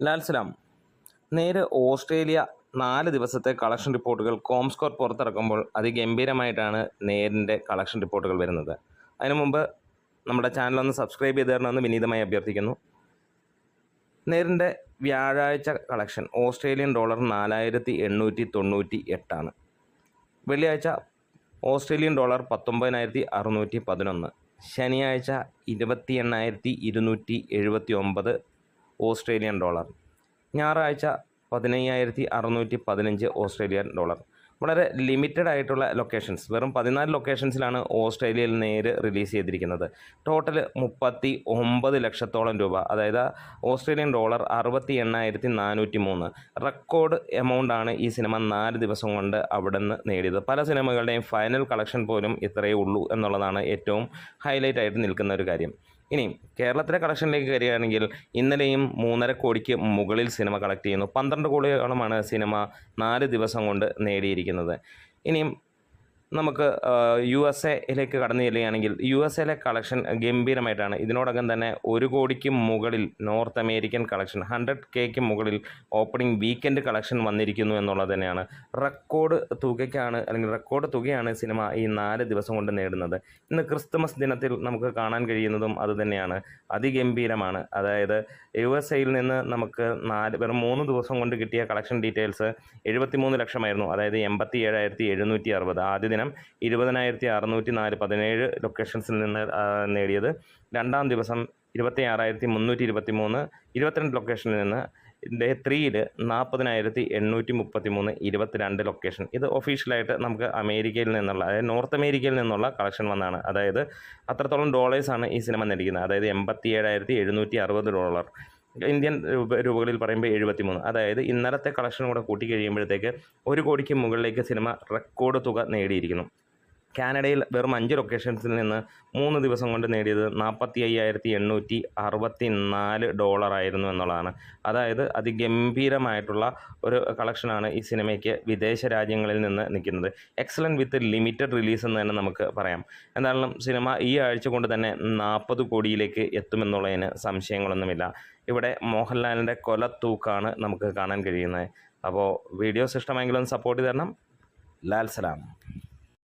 ലാൽ സലാം. നേരെ ഓസ്ട്രേലിയ നാല് ദിവസത്തെ കളക്ഷൻ റിപ്പോർട്ടുകൾ കോംസ്കോർ പുറത്തിറക്കുമ്പോൾ അതിഗംഭീരമായിട്ടാണ് നേരിന്റെ കളക്ഷൻ റിപ്പോർട്ടുകൾ വരുന്നത്. അതിനു മുമ്പ് നമ്മുടെ ചാനൽ ഒന്ന് സബ്സ്ക്രൈബ് ചെയ്ത് തരണമെന്ന് വിനീതമായി അഭ്യർത്ഥിക്കുന്നു. നേരിന്റെ വ്യാഴാഴ്ച കളക്ഷൻ ഓസ്ട്രേലിയൻ ഡോളർ നാലായിരത്തി എണ്ണൂറ്റി തൊണ്ണൂറ്റി എട്ടാണ് വെള്ളിയാഴ്ച ഓസ്ട്രേലിയൻ ഡോളർ പത്തൊമ്പതിനായിരത്തി അറുന്നൂറ്റി പതിനൊന്ന് ശനിയാഴ്ച ഇരുപത്തി എണ്ണായിരത്തി ഇരുന്നൂറ്റി എഴുപത്തി ഒമ്പത് ഓസ്ട്രേലിയൻ ഡോളർ. ഞായറാഴ്ച പതിനയ്യായിരത്തി അറുന്നൂറ്റി പതിനഞ്ച് ഓസ്ട്രേലിയൻ ഡോളർ. വളരെ ലിമിറ്റഡ് ആയിട്ടുള്ള ലൊക്കേഷൻസ് വെറും പതിനാല് ലൊക്കേഷൻസിലാണ് ഓസ്ട്രേലിയയിൽ നേര് റിലീസ് ചെയ്തിരിക്കുന്നത്. ടോട്ടൽ മുപ്പത്തി ഒമ്പത് ലക്ഷത്തോളം രൂപ. അതായത് ഓസ്ട്രേലിയൻ ഡോളർ അറുപത്തി എണ്ണായിരത്തി നാനൂറ്റി മൂന്ന് റെക്കോർഡ് എമൗണ്ടാണ് ഈ സിനിമ നാല് ദിവസം കൊണ്ട് അവിടെ നിന്ന് നേടിയത്. പല സിനിമകളുടെയും ഫൈനൽ കളക്ഷൻ പോലും ഇത്രയേ ഉള്ളൂ എന്നുള്ളതാണ് ഏറ്റവും ഹൈലൈറ്റ് ആയിട്ട് നിൽക്കുന്ന ഒരു കാര്യം. ഇനി കേരളത്തിലെ കളക്ഷനിലേക്ക് കയറുകയാണെങ്കിൽ ഇന്നലെയും മൂന്നര കോടിക്ക് മുകളിൽ സിനിമ കളക്ട് ചെയ്യുന്നു. പന്ത്രണ്ട് കോടിയോളമാണ് സിനിമ നാല് ദിവസം കൊണ്ട് നേടിയിരിക്കുന്നത്. ഇനിയും നമുക്ക് യു എസ് എയിലേക്ക് കടന്നു ചെല്ലുകയാണെങ്കിൽ യു എസ് എയിലെ കളക്ഷൻ ഗംഭീരമായിട്ടാണ്. ഇതിനോടകം തന്നെ ഒരു കോടിക്ക് മുകളിൽ നോർത്ത് അമേരിക്കൻ കളക്ഷൻ ഹൺഡ്രഡ് കെക്ക് മുകളിൽ ഓപ്പണിംഗ് വീക്കെൻഡ് കളക്ഷൻ വന്നിരിക്കുന്നു എന്നുള്ളത് തന്നെയാണ്. റെക്കോർഡ് തുകയ്ക്കാണ് അല്ലെങ്കിൽ റെക്കോർഡ് തുകയാണ് സിനിമ ഈ നാല് ദിവസം കൊണ്ട് നേടുന്നത്. ഇന്ന് ക്രിസ്തുമസ് ദിനത്തിൽ നമുക്ക് കാണാൻ കഴിയുന്നതും അതുതന്നെയാണ് അതിഗംഭീരമാണ്. അതായത് യു എസ് എയിൽ നിന്ന് നമുക്ക് നാല് വെറും മൂന്ന് ദിവസം കൊണ്ട് കിട്ടിയ കളക്ഷൻ ഡീറ്റെയിൽസ് എഴുപത്തിമൂന്ന് ലക്ഷമായിരുന്നു. അതായത് എൺപത്തി ഏഴായിരത്തി എഴുന്നൂറ്റി അറുപത് ആദ്യ ദിനം ഇരുപതിനായിരത്തി അറുന്നൂറ്റി നാല് പതിനേഴ് ലൊക്കേഷൻസിൽ നിന്ന് നേടിയത്. രണ്ടാം ദിവസം ഇരുപത്തി ആറായിരത്തി മുന്നൂറ്റി ഇരുപത്തി മൂന്ന് ഇരുപത്തിരണ്ട് ലൊക്കേഷനിൽ നിന്ന് ഡേ ത്രീയിൽ നാൽപ്പതിനായിരത്തി എണ്ണൂറ്റി മുപ്പത്തി മൂന്ന് ഇരുപത്തിരണ്ട് ലൊക്കേഷൻ ഇത് ഒഫീഷ്യലായിട്ട് നമുക്ക് അമേരിക്കയിൽ നിന്നുള്ള അതായത് നോർത്ത് അമേരിക്കയിൽ നിന്നുള്ള കളക്ഷൻ വന്നാണ്. അതായത് അത്രത്തോളം ഡോളേഴ്സാണ് ഈ സിനിമ നേടിക്കുന്നത് അതായത് എൺപത്തി ഏഴായിരത്തി എഴുന്നൂറ്റി അറുപത് ഡോളർ. ഇന്ത്യൻ രൂപ രൂപകളിൽ പറയുമ്പോൾ എഴുപത്തി മൂന്ന് അതായത് ഇന്നലത്തെ കളക്ഷൻ കൂടെ കൂട്ടി കഴിയുമ്പോഴത്തേക്ക് ഒരു കോടിക്ക് മുകളിലേക്ക് സിനിമ റെക്കോർഡ് തുക നേടിയിരിക്കുന്നു. കാനഡയിൽ വെറും അഞ്ച് ലൊക്കേഷൻസിൽ നിന്ന് മൂന്ന് ദിവസം കൊണ്ട് നേടിയത് നാൽപ്പത്തി അയ്യായിരത്തി എണ്ണൂറ്റി അറുപത്തി നാല് ഡോളറായിരുന്നു എന്നുള്ളതാണ്. അതായത് അതിഗംഭീരമായിട്ടുള്ള ഒരു കളക്ഷനാണ് ഈ സിനിമയ്ക്ക് വിദേശ രാജ്യങ്ങളിൽ നിന്ന് നിൽക്കുന്നത്. എക്സലന്റ് വിത്ത് ലിമിറ്റഡ് റിലീസ് എന്ന് തന്നെ നമുക്ക് പറയാം. എന്തായാലും സിനിമ ഈ ആഴ്ച കൊണ്ട് തന്നെ നാൽപ്പത് കോടിയിലേക്ക് എത്തുമെന്നുള്ളതിന് സംശയങ്ങളൊന്നുമില്ല. ഇവിടെ മോഹൻലാലിന്റെ കൊലത്തൂക്കാണ് നമുക്ക് കാണാൻ കഴിയുന്നത്. അപ്പോൾ വീഡിയോസ് ഇഷ്ടമെങ്കിലും സപ്പോർട്ട് തരണം. ലാൽ സലാം.